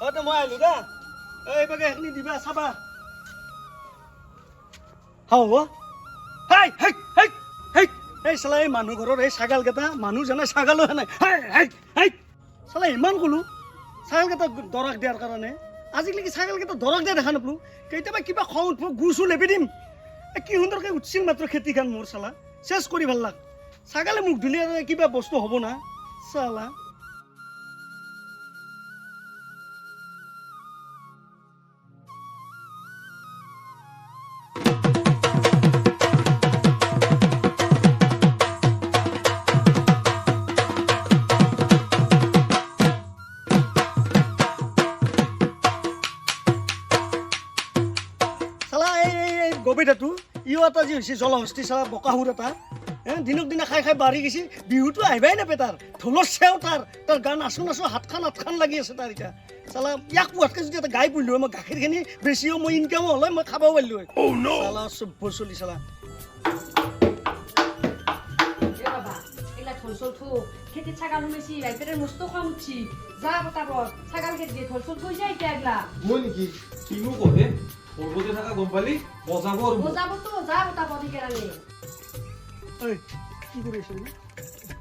হয় তো মই আহিলো দা। এই বাগে সেইখিনি দিবা, চাবা। হ'ব হেই হেই হেই হেই। এই চালা, এই মানুহ ঘৰৰ এই ছাগালকেইটা মানুহ জানে ছাগালো হেনে। হেই হেই হেই। চালা, ইমান ক'লো। ছাগালকেইটা দৰক দিয়াৰ কাৰণে। আজিলৈকে ছাগালকেইটা দৰক দিয়া দেখা নাপালো। কেতিয়াবা কিবা খং উঠিব চুৰ লেপি দিম। কি সুন্দৰকৈ উঠছিল মাত্ৰ খেতিখন মোৰ, চালা। চেছ কৰি ভালো লাগ। ছাগালে মুখ ধুলে কিবা বস্তু হ'ব না। চালা। এটা যি হৈছে জলহস্তি চালা বকাসুৰ এটা হে দিনক দিনে খাই খাই বাঢ়ি গৈছে। বিহুটো আহিবাই নাপায় তাৰ। ঢোলৰ চেও তাৰ। তাৰ গান নাচো নাচো হাতখান আঠখান লাগি আছে তাৰ এতিয়া। চালা ইয়াক পোৱাতকৈ যদি এটা গাই পুহিলো হয় মই গাখীৰখিনি বেছিও মই ইনকামো হ'লে মই খাব পাৰিলো হয়। চালা চব্য চলি চালা। এ বাবা এগুলা থল চল থু। খেতে ছাগাল শুনেছি রাইপের মস্ত খাম উঠছি যা পতাপত ছাগাল খেতে দিয়ে থল চল থই যাই এতিয়া এগুলা মই নেকি কিনো পৰ্বতে থকা গম পালি বজাব আৰু বোঝাবো তো যা পতাপত একেরালে ঐ কি কৰি আছিলি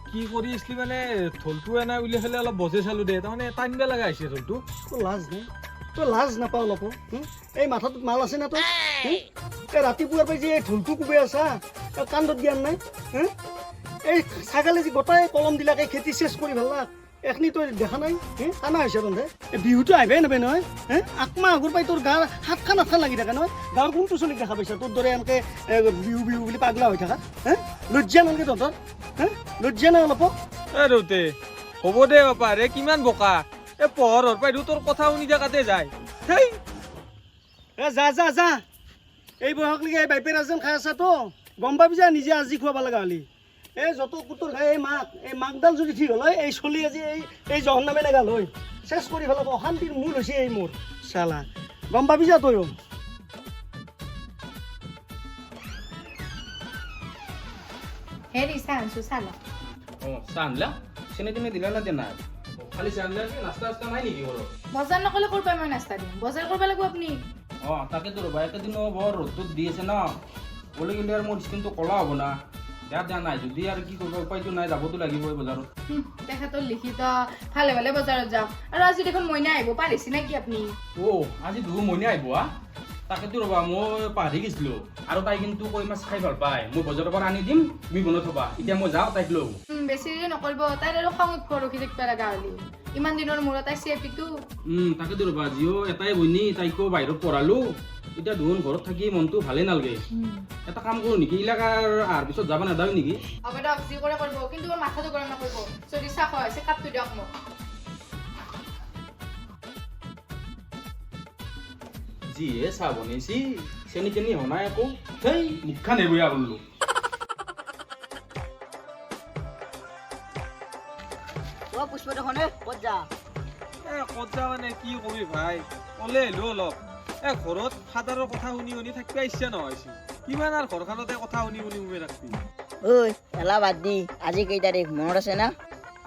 কি কৰি আছিলি মানে ঢোলটো এনে উলিয়াই পেলাই অলপ বজে চালো দে তাৰমানে টানিব লগা হৈছে ঢোলটো লাজ নাই তই লাজ নাপাওঁ অলপ হুম? এই মাথাটোত মাল আছে না তই? এই ৰাতিপুৱাৰ পৰা যে এই ঢোলটো কোবাই আছা এই কান্দত জ্ঞান নাই হুম? এই ছাগালে যে গোটাই কলম দিলাক এই খেতি চেচ কৰি ভালো লাগ এখনি তই দেখা নাই হে? কানা হৈছে তহঁতে এই বিহুটো আহিবাই নাপায় নহয় হে? আত্মা আগৰ পৰাই তোৰ গাৰ সাতখান আঠখান লাগি থাকে নহয়। গাঁৱৰ কোনটো চলিক দেখা পাইছা? তোৰ দৰে এনেকৈ বিহু বিহু বুলি পাগলা হৈ থাকা হে? লজ্জা নালাগে তহঁতৰ হে? লজ্জা নাই অলপো? এ ৰৌতে হ'ব দে বাপা ৰে কিমান বোকা। এ পোহৰৰ পাই তোৰ কথা শুনি থাকাতে যায়। হেই! এ যা যা যা। এই বয়সলৈকে এই বাইপেৰ যেন খাই আছা তো। গম পাবি যে নিজে আজি খুৱাব লগা হ'লি। এই যত কুটুৰ খাই এই মাক এই মাকডাল যদি ঠিক হ'ল হয়, এই চলি আজি এই এই জহন নামে নেগাল হয় চেচ কৰি পেলাব অশান্তিৰ মূল হৈছে এই মোৰ চালা গম পাবি যা তয়ো হেৰি চাহ আনছো চাহ ল। অঁ চাহ আনলা? চেনি তেনি দিলা না দিয়া নাই? খালি চান্দিলে নাস্তা চাস্তা নাই নেকি ঘৰত? বজাৰ নকলে ক'ৰ পৰা মই নাস্তা দিম? বজাৰ কৰিব লাগিব আপুনি। অঁ তাকেতো ৰ'বা একেদিনো বৰ ৰ'দটোত দি আছে ন? গ'লে কিন্তু আৰু মোৰ স্কিনটো ক'লা হ'ব না। দিয়া দিয়া নাই যদি আৰু কি কৰিব উপায়টো নাই যাবতো লাগিবই বজাৰত। হুম, তেখেতৰ লিখিত ভালে ভালে বজাৰত যাম। আৰু আজি দেখোন মইনা আহিব পাৰিছে নেকি আপুনি? অ' আজি বিহু মইনা আহিব হা তাকেতো ৰ'বা মই পাহৰি গৈছিলোঁ। আৰু তাই কিন্তু কৈ মাছ খাই ভাল পায়। মই বজাৰৰ পৰা আনি দিম তুমি বনাই থবা এতিয়া মই যাওঁ তাইক লৈ হুম, বেছি দেৰি নকৰিব। তাইৰ আৰু খং উঠিব ৰখি থাকিব লগা হ'লি। ইমান দিনৰ মূৰত তাই চেপিটো উম, তাকেতো ৰ'বা জিঅ' এটাই বনি তাইকো বাহিৰত পঢ়ালোঁ। এতিয়া দেখোন ঘৰত থাকি মনটো ভালেই নালাগে। এটা কাম কৰোঁ নেকি? ইলাকাৰ আহাৰ পিছত যাব নাযাওঁ নেকি? হ'ব দিয়ক যি কৰে কৰিব কিন্তু মোৰ মাথাটো গৰম নকৰিব। যদি চাহ হয় কাপটো দিয়ক মোক। যিহে চাহ বনাইছি চেনি তেনি হনাই একো সেই মুখখান হেবয়া বলল ক'ত যা এ ক'ত যা মানে কি কবি ভাই? ওলে আহিলো অলপ। এ ঘৰত ফাদাৰৰ কথা শুনি শুনি থাকিব ইচ্ছা নহৈছিল কিমান আৰু ঘৰখনতে কথা শুনি শুনি উমে থাকবি? ঐ এলা বাদ দি আজি কেই তাৰিখ মনত আছে না?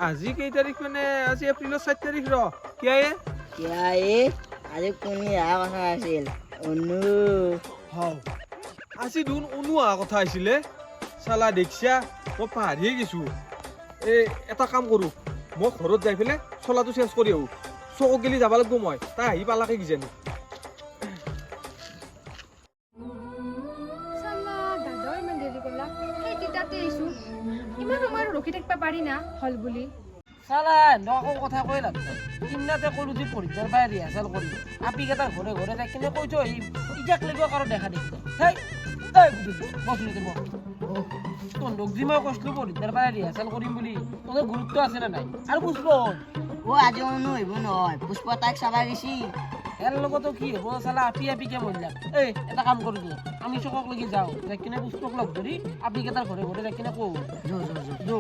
আজি কেই তাৰিখ মানে আজি এপ্ৰিলৰ চাৰি তাৰিখ ৰ। কিয় কিয়া এই আজি কোনে অহা কথা আছিল অনু। হাও। আজি দেখোন অনু অহা কথা আছিলে। চালা দেখিছা মই পাহৰিয়ে গৈছো। এ এটা কাম কৰোঁ। মই ঘৰত যাই পেলাই চলাটো চেঞ্জ কৰি আহোঁ। চকু গেলি যাব লাগিব মই তাই আহি পালাকে কিজানি। কৰিলা। ৰখি থাকিব পাৰি না হল বুলি। চালা নকৌ কথা কৈ লাভ নাই। ক'লো যে পৰীক্ষাৰ পৰা ৰিহাৰ্চেল কৰি আপি কেইটাৰ ঘৰে ঘৰে যাই কিনে কৈ থৈ আহিম। ইটাক লাগিব কাৰো দেখা দেখি। তন্দক মই কৈছিলো পৰীক্ষাৰ পৰা ৰিহাৰ্চেল কৰিম বুলি? তোৰ গুৰুত্ব আছে নে নাই? আৰু পুষ্প? অ আজি অনু হইব নহয় পুষ্প তাইক চাবা গৈছি। ইয়াৰ লগতো কি হ'ব চালা আপি আপি কে বললাম এই এটা কাম কৰোঁ দিও আমি চকক লাগি যাওঁ। যাই কিনে পুষ্পক লগ ধৰি আপি কেইটাৰ ঘৰে ঘৰে যাই কিনে কওঁ যো যো। যো।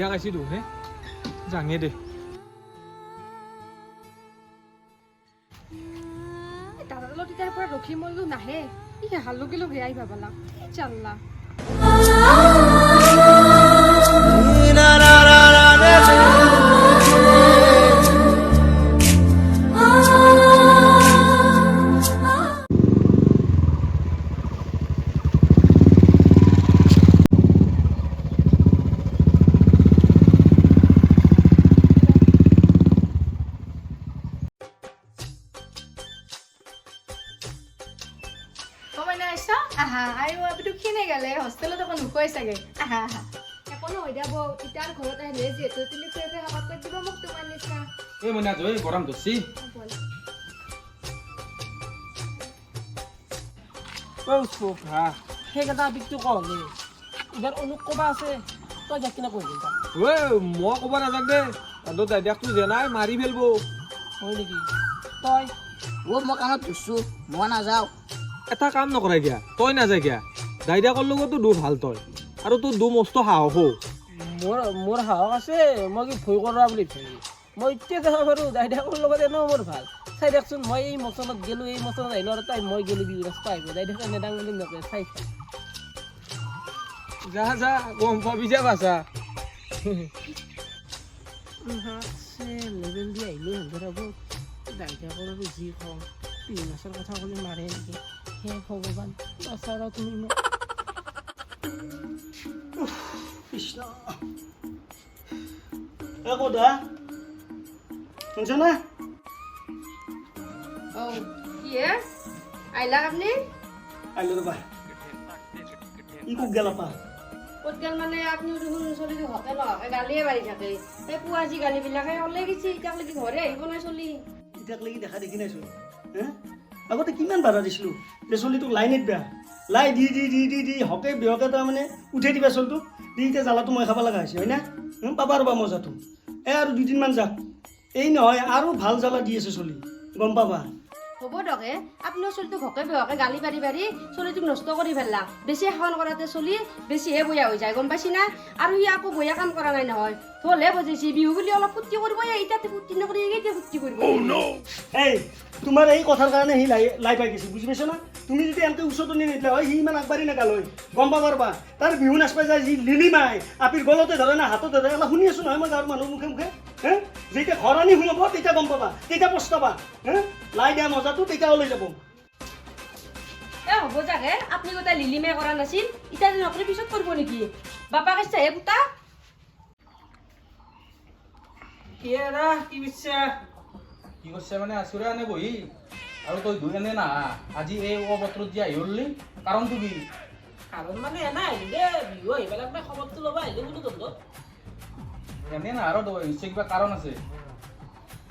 যো আইডিয়া কাইছি দেখোন হে যাঙে দে দাদা লগত তেতিয়াৰ পৰা মৰিলো নাহে। ই হালুকি লগে আহি পাবালা চাল্লা। চাগে আহা আহা একো নহয় দিয়া বৌ ইটাৰ ঘৰত আহিলে যিহেতু তুমি ফেৰফে হাবাত কৈ দিবা মোক তোমাৰ নিচিনা। এই মইনা জয় গৰম ধৰছি। ঐ চোক হা সেইকেইটা আপিকটো কলে এইবাৰ অনুক ক'বা আছে তই যাক কিনে কৈ দিছা মই ক'ব নাযাক দে তহঁতৰ দাইদাকটো জেনাই মাৰি ফেলব। হয় নেকি? তই? অ' মই কামত ধৰছোঁ মই নাযাওঁ। এটা কাম নকৰাই কিয়া তই নাযায় কিয়া। দাইদাকৰ লগতো দু ভালো তই। আৰু তোৰ দু মস্ত সাহস হো। মোৰ মোৰ সাহস আছে মই কি ভয় কৰা বুলি ভাবি। মই এতিয়া যাব পাৰোঁ দাইদাকৰ লগত এনেও মোৰ ভালো। চাই দেচোন মই এই মচনত গেলোঁ এই মচনত আহিলোঁ আৰু তাই মই গেলোঁ বিহু ৰাস্তা আহিব। দাইদাকে নেদাং বুলি নকয় চাই যা যা গম পাবি যা বাচা লেবেল দি আহিলোঁ সিহঁতৰ হ'ব দাইদাকৰ আৰু যি কওঁ বিহু নাচৰ কথা ক'লে মাৰে নেকি? হে ভগৱান বাচাৰা তুমি মোক। এ কদা শুনছ না? ও হে আইলাক আপনি? আহিলো ৰবা। ই কোক গেলা পা ক'ত গেল মানে আপনি দেখোন হকে নহকে গালিয়ে পাৰি থাকে। এই পুৱাজি গালিবিলাকে ওলাই গেছি এতিয়ালৈকে ঘৰে আহিব নাই চলি? এতিয়াক লাগি দেখা দেখি নাইছো হে? আগতে কিমান বাধা দিছিলোঁ? যে চলিটোক লাইনত বেয়া লাই দি দি দি দি দি হকে বিহকে তাৰমানে উঠাই দিবা চলটোক। দি এতিয়া জ্বালাটো মই খাব লগা হৈছে হয় না হুম, পাবা ৰ'বা মজাটো এই আৰু দুদিনমান যাক এই নহয় আৰু ভালো জ্বালা দি আছে চলি। গম পাবা? হ'ব দকে আপোনাৰ চলিটো ঘকে বেহকে গালি পাৰি পাৰি চলিটোক নষ্ট কৰি পেলা। বেছি এখন কৰাতে চলি বেছিহে বয়া হৈ যায় গম পাইছি না? আৰু সি আকৌ বয়া কাম কৰা নাই নহয়। ঢোলহে বজাইছি বিহু বুলি অলপ ফূৰ্তি কৰিব এতিয়াতে ফূৰ্তি নকৰি এতিয়া ফূৰ্তি কৰিব। এই তোমাৰ এই কথাৰ কাৰণে সি লাই লাই পাই গৈছে বুজি পাইছ না? তুমি যদি এনেকৈ ওচৰতো নিদিলা হয় সি ইমান আগবাঢ়ি নাগাল হয় গম পাবা ৰ'বা তাৰ বিহু নাচ পাই যায় যি লিলি মাই আপিৰ গলতে ধৰে না হাতত ধৰে এলা শুনি আছো নহয় মই গাঁৱৰ মানুহৰ মুখে মুখে হে? যেতিয়া ঘৰ আনি সোমাব তেতিয়া গম পাবা তেতিয়া পস্তাবা হে? লাই দিয়া মজাটো তেতিয়া ওলাই যাব। এ হ'ব যাকে আপুনি গোটাই লিলিমে কৰা নাছিল এতিয়া নকৰি পিছত কৰিব নেকি? বাপাক ইচ্ছাহে পুতা কি ৰা কি বিচাৰ কি কৰিছে মানে আছুৰে আনে বহি? আৰু তই ধুই এনে না আজি এই অবতৰত যে আহি উৰলি কাৰণটো কি? কাৰণ মানে এনে আহিলে বিহু আহি পেলাই মানে খবৰটো ল'ব আহিলে বোলো তহঁতক এনে না আৰু তই নিশ্চয় কিবা কাৰণ আছে?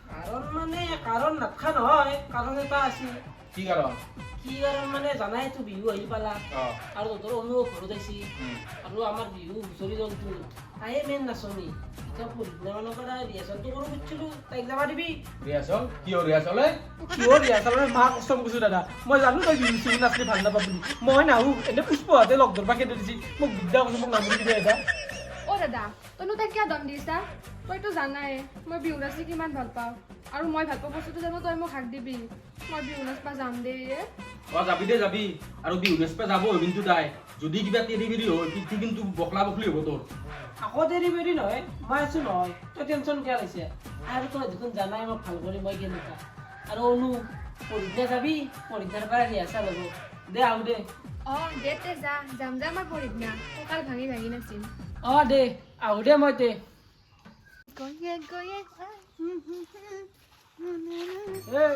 কাৰণ মানে কাৰণ নাথকা নহয় কাৰণ এটা আছিল কি কাৰণ? কি কাৰণ মানে জানাইতো বিহু আহি পালা। আৰু তহঁতৰ অনুভৱ ঘৰত আহিছি। আৰু আমাৰ বিহু হুঁচৰি দলটো তাইয়ে মেইন নাচনি। মই জানো তই বিহু চিহু নাচলি ভালো নাপাব বুলি। মই নাহো। এনে পুষ্পহঁতে লগ ধৰবা খেদি দিছি। মোক বিদ্যা কৈছোঁ মোক নামনি দিবি এটা। অ' দাদা। তইনো তাইক কিয় দম দিছা? তইতো জানাই মই বিহু নাচি কিমান ভালো পাওঁ। আৰু মই ভালো পোৱা বস্তুটো জানো তই মোক হাক দিবি। মই বিহু নাচবা যাম দেই। এ। অঁ যাবি দে যাবি। আৰু বিহু নেচপা যাব কিন্তু তাই যদি কিবা তেৰি বেৰি হয় পিঠি কিন্তু বকলা বকলি হ'ব তোৰ। আকৌ দেৰি বেৰি নহয় মই আছো নহয়। তই টেনশ্যন কিয় লৈছে? আৰু তই দেখোন জানাই মোক ভালো কৰি মই কেনেকুৱা। আৰু অনু পৰীক্ষা যাবি? পৰীক্ষাৰ পৰা ৰিহাৰ্চেল হ'ব। দে আহো দে। অঁ দে তে যা। যাম যা আমাৰ পৰিদিনা কঁকাল ভাঙি ভাঙি নাচিম। অঁ দে। আহো দে মই তে। গয়ে গয়ে মানে তই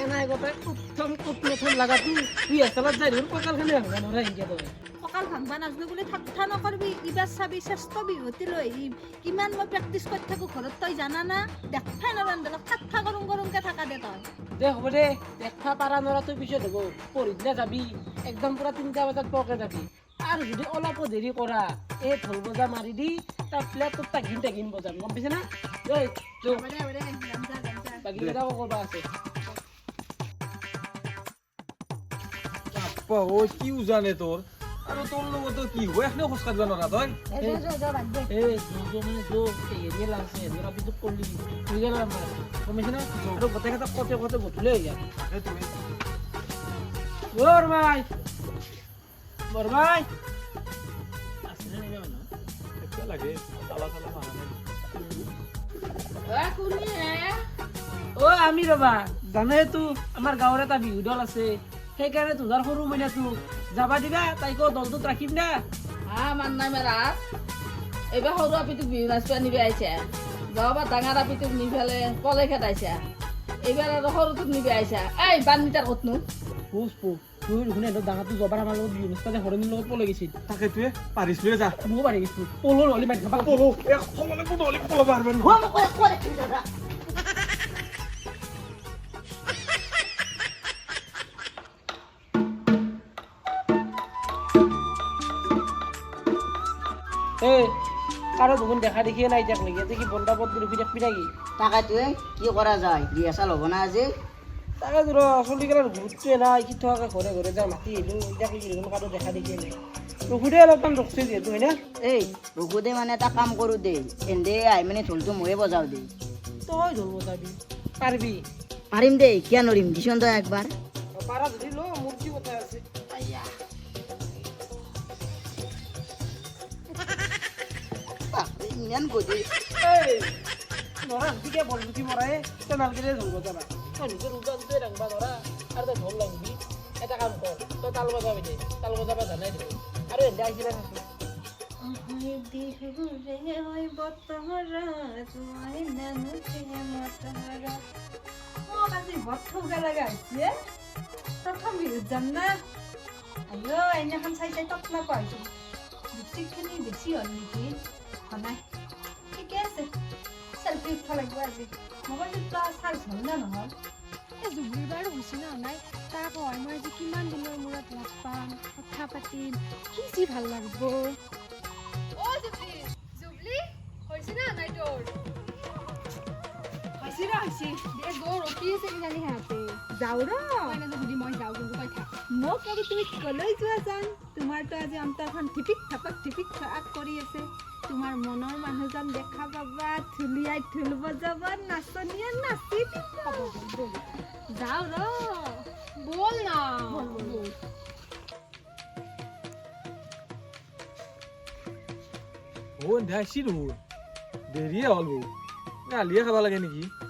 এনাই গোটেই উত্তম কুটনথন লাগাতো ৰিহাৰ্চেলত যাই দেখোন কঁকালখানে ভাঙবা নোৱাৰে এনেকে তই। কঁকাল ভাঙবা নাজনো বুলি ঠাট্টা নকৰবি এইবাৰ চাবি শ্ৰেষ্ঠ বিহুতি লৈ আহিম কিমান মই প্ৰেক্টিচ কৰি থাকোঁ ঘৰত তই জানা না? দেখবাই নৰন্দলক ঠাট্টা কৰোঁ কৰোঁকে থাকা দে তই। দে হ'ব দে দেখা পাৰা নৰাটো পিছত হ'ব পৰহিদিনা যাবি একদম পুৰা তিনিটা বজাত পোৱাকে যাবি। আৰু যদি অলপো দেৰি কৰা এই ঢোল বজা মাৰি দি তাৰ প্লেটত টাকিন টাকিন বজাম গম পাইছে না ঐ যো হ'ব দে হ'ব দে যাম যা যাম যা বাকী কেইটাও কৰবা আছে? বাপ্পা ঐ কি উজানে তোৰ? আৰু তোৰ লগতো কি হ'ব এখনেও খোজ কাঢ়িব নোৱাৰা তই? এই মানে হেৰিয়ে লাগছে কৰিলি বুজি গেলা না? আৰু গোটেইকেইটা কতে কতে গধূলি হৈ যায়। বৰমাই! বৰমাই! আছিলে নেকি মানুহ? লাগে তালা চালা মাৰা নাই। অ আমি ৰবা জানেতো আমাৰ গাঁৱৰ এটা বিহু দল আছে। সেইকাৰণে তোহাৰ সৰু মইনাটো যাবা দিবা তাইকো দলটোত ৰাখিম না। হা মান নাই মেৰা এইবাৰ সৰু আপিটোক বিহু নাচিব নিবি আহিছে। যোৱাবাৰ ডাঙৰ আপিটোক নি পেলাই পলে খেদাইছা। এইবাৰ আৰু সৰুটোক নিবি আহিছা। এই বান মিটাৰ ক'তনো পোচ পো তুই শুনে ডাঙৰটো জবাৰ আমাৰ লগত বিহু নাচিবা সৰণিৰ লগত পলাই গৈছিল তাকেটোৱে পাৰিছিলোৱে যা। ময়ো পাৰি গৈছো পলো নহ'লে মাৰি পলো এক সমানে নহ'লে পলো পাৰব কাৰো দেখোন দেখা দেখিয়ে নাই যাক লাগি এতিয়া কি বন্ধা পথ ৰখি থাকিবি নেকি? তাকেটোৱে কি কৰা যায়? ৰিহাৰ্চেল হ'ব না আজি? তাকে তোৰ চলি গেলাৰ গুৰুত্বই নাই কি থকাকে ঘৰে ঘৰে যাই মাতি এতিয়া কি দেখোন কাৰো দেখা দেখিয়ে নাই। ৰখোদে অলপমান ৰখছে যিহেতু হয়নে? এই ৰঘু দে মানে এটা কাম কৰোঁ দেই এন্দে আহি মানে ঢোলটো ময়ে বজাওঁ দেই তই ঢোল বজাবি পাৰিবি? পাৰিম দেই কিয় নোৱাৰিম? দিছোন তই একবাৰ। পাৰা যদি ল মোৰ কি ইমান এই নৰা গতিকে বল গুটি মৰাই তেনেহ'লে ঢোল বজাবা তই নিজৰ উজানটোৱে ৰাখবা নৰা আৰু তই ঢোল লাগিবি এটা কাম কৰ তই তাল বজাবি দে তাল বজাবা জানাই দেখোন আৰু এনে আহিছিলে থাকি মোক আজি বৰ ঠৌগা লগা হৈছে প্ৰথম বিহুত যাম না। আইঅ এদিনাখন চাই চাই তত নাপাইছো লিপষ্টিকখিনি বেছি হ'ল নেকি? হোৱা নাই ঠিকে আছে না এই জুবুৰি বাৰু হৈছে না? নাই তাক হয় মই আজি কিমান দিনৰ মূৰত লগ পাম কথা পাতিম কি যি ভালো লাগিব অ জুবলি জুবলি হৈছে না নাই তোৰ হৈছে ৰ হৈছে দে গৌ ৰখি আছে কিজানি সিহঁতে? যাওঁ ৰ। মই নাযাওঁ সুধি মই যাওঁ কিন্তু মোক আৰু তুমি কলৈ যোৱা যান তোমাৰতো আজি অন্তৰখন ঠিপিক থাপক ঠিপিক থাক কৰি আছে তোমাৰ মনৰ মানুহজন দেখা পাবা ঢুলিয়াই ঢোল বজাব নাচনীয়ে নাচি দিব যাওঁ ৰ বল না আহিছি দেখোন দেৰিয়ে হ'ল গালিয়ে খাব লাগে নেকি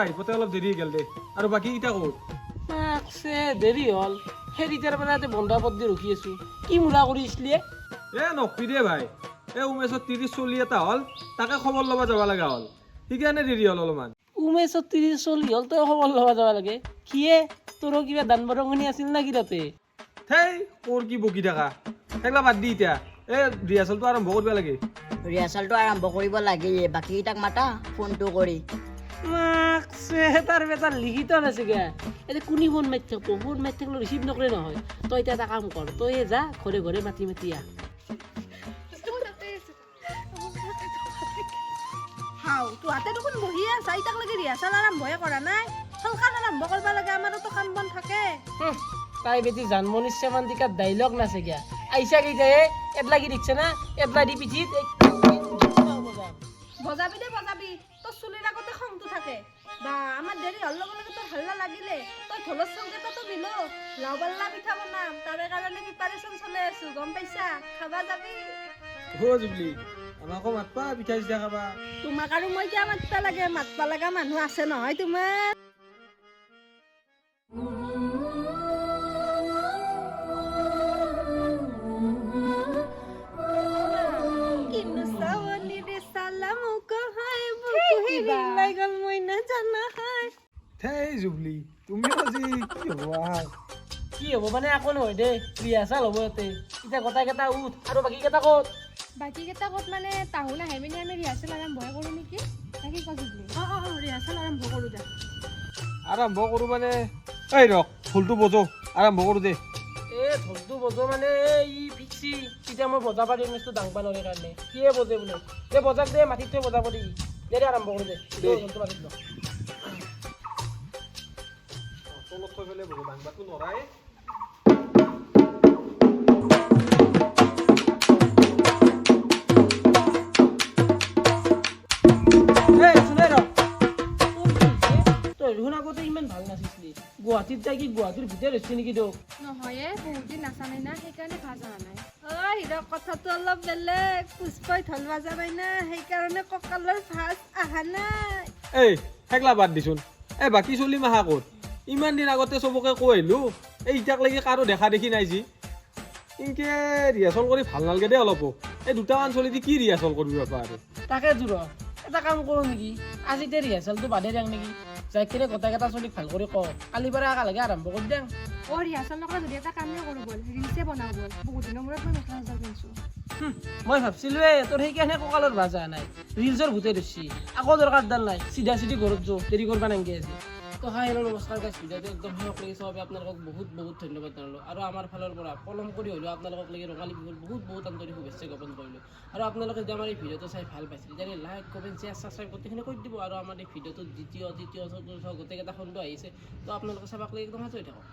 মোৰ অলপ দেৰি গেল দে। আৰু বাকী কেইটা ক'ত মাকছে দেৰি হ'ল। সেই তেতিয়াৰ পৰা ইয়াতে বন্ধা পথ দি ৰখি আছো। কি মূলা কৰি আছিলি এ? এ নকবি দে ভাই। এই উমেশৰ ত্ৰিছ চলি এটা হ'ল তাকে খবৰ ল'ব যাব লগা হ'ল। সেইকাৰণে দেৰি হ'ল অলপমান। উমেশৰ ত্ৰিছ চলি হ'ল তই খবৰ ল'ব যাব লাগে। কিয়ে তোৰো কিবা দান বৰঙণি আছিল নেকি তাতে? সেই ক'ৰ কি বকি থাকা? সেইগিলা বাদ দি এতিয়া। এই ৰিহাৰ্চেলটো আৰম্ভ কৰিব লাগে। ৰিহাৰ্চেলটো আৰম্ভ কৰিব লাগেই। বাকীকেইটাক মাতা ফোনটো কৰি। মাকছে তাৰ বেটাৰ লিখিত নাছিগে এতিয়া কোনি ফোন মাৰি থাকিব ফোন মাৰি থাকিলে ৰিচিভ নকৰে নহয়। তই এতিয়া এটা কাম কৰ তই যা ঘৰে ঘৰে মাতি মাতি আহ। হাও তোহাঁতে দেখোন বহি আছা ইতাক লাগি ৰিহাৰ্চেল আৰম্ভহে কৰা নাই। সোনকালে আৰম্ভ কৰিব লাগে আমাৰোতো কাম বন থাকে। তাই বেটি জানমণি চেমান্তিকাত ডাইলগ নাছে গিয়া আইসা কেইটায়ে এডলা কি দিচ্ছে না? এডলা দি পিঠিত বজাবি দে বজাবি। বা আমাৰ দেৰি হোৱাৰ লগে লগে তোৰ হাল্লা লাগিলে। তই ঢোলৰ সংকেততো দিলো। লাও বাল্লা পিঠা বনাম। তাৰে কাৰণে প্ৰিপাৰেশ্যন চলাই আছো গম পাইছা? খাবা যাবি। জুবলি আমাকো মাতবা পিঠা চিঠা খাবা। তোমাক আৰু মই কিয় মাতিব লাগে? মাতবা লগা মানুহ আছে নহয় তোমাৰ। সেই জুবলি তুমি আজি কি হোৱা কি হ'ব মানে একো নহয় দেই ৰিহাৰ্চেল হ'ব ইয়াতে। এতিয়া গোটাইকেইটা উঠ আৰু বাকীকেইটা ক'ত? বাকীকেইটা ক'ত মানে তাহো নাহে পিনে আমি ৰিহাৰ্চেল আৰম্ভহে কৰোঁ নেকি? নাকি কওঁ জুবলি অঁ অঁ ৰিহাৰ্চেল আৰম্ভ কৰোঁ দে। আৰম্ভ কৰোঁ মানে এই ৰক ঢোলটো বজো আৰম্ভ কৰোঁ দে। এ ঢোলটো বজো মানে এই ই ফিক্সি এতিয়া মই বজাব পাৰি মেচটো দাংবা নোৱাৰি কাৰণে। সিয়ে বজে বোলে? দে বজাক দে মাটিত থৈ বজাব দি। দে আৰম্ভ কৰোঁ দে। ঢোলটো মাটিত ল। থৈ পেলাই বজো দাংবাটো নৰাই গুৱাহাটীত যাই কি গুৱাহাটীৰ ভিতৰত হৈছে নেকি তোক? নহয় এ, বহুত দিন নাচা নাই না সেইকাৰণে ভালো হোৱা নাই। অ হিৰক কথাটো অলপ বেলেগ। পুষ্পই ঢোল বাজা নাই না সেইকাৰণে কঁকালৰ ভাজ আহা নাই। এই সেইগলা বাদ দিচোন। এই বাকী চলি মাহা ক'ত? ইমান দিন আগতে চবকে কৈ আহিলোঁ এই ইটাকলৈকে কাৰো দেখা দেখি নাই যি। ইনকে ৰিহাৰ্চল কৰি ভালো নালাগে দেই অলপো। এই দুটামান চলি দি কি ৰিহাৰ্চল কৰিব পাৰা? তাকে দূৰ এটা কাম কৰোঁ নেকি? আজিতে ৰিহাৰ্চেলটো বাদে দিওঁ নেকি? যাই কিনে গোটেইকেইটা চলিক ভালো কৰি কওঁ। কালিৰ পৰা একেলগে আৰম্ভ কৰি দিওঁ অ ৰিহাৰ্চেল নকৰা যদি এটা কামেই কৰোঁ ব'ল ৰিলছে বনাওঁ ব'ল। বহুত দিনৰ মূৰত মই মেখেলা চাদৰ পিন্ধিছোঁ হুম, মই ভাবছিলোৱে তোৰ সেইকাৰণে কঁকালৰ ভাজ নাই। ৰিলছৰ ভূতে ধৰছি আকৌ দৰকাৰডাল নাই। চিধা চিধি ঘৰত যাওঁ দেৰি কৰিব নাংগে আছে তো হাই হেল্ল' নমস্কাৰ গাইছ ভিডিঅ'টো একদম শেষ লাগিছে বাবে আপোনালোকক বহুত বহুত ধন্যবাদ জনালোঁ। আৰু আমাৰ ফালৰ পৰা পলম কৰি হ'লেও আপোনালোকক লাগি ৰঙালী বিহুৰ বহুত বহুত আন্তৰিক শুভেচ্ছা জ্ঞাপন কৰিলোঁ। আৰু আপোনালোকে যে আমাৰ এই ভিডিঅ'টো চাই ভালো পাইছিল যেনে লাইক কমেণ্ট শ্বেয়াৰ ছাবস্ক্ৰাইব গোটেইখিনি কৰি দিব। আৰু আমাৰ এই ভিডিঅ'টোত দ্বিতীয়, তৃতীয়, চতুৰ্থ, গোটেইকেইটা খণ্ড আহিছে। তো আপোনালোকে চাবাক লাগি একদম সাজু হৈ থাকক।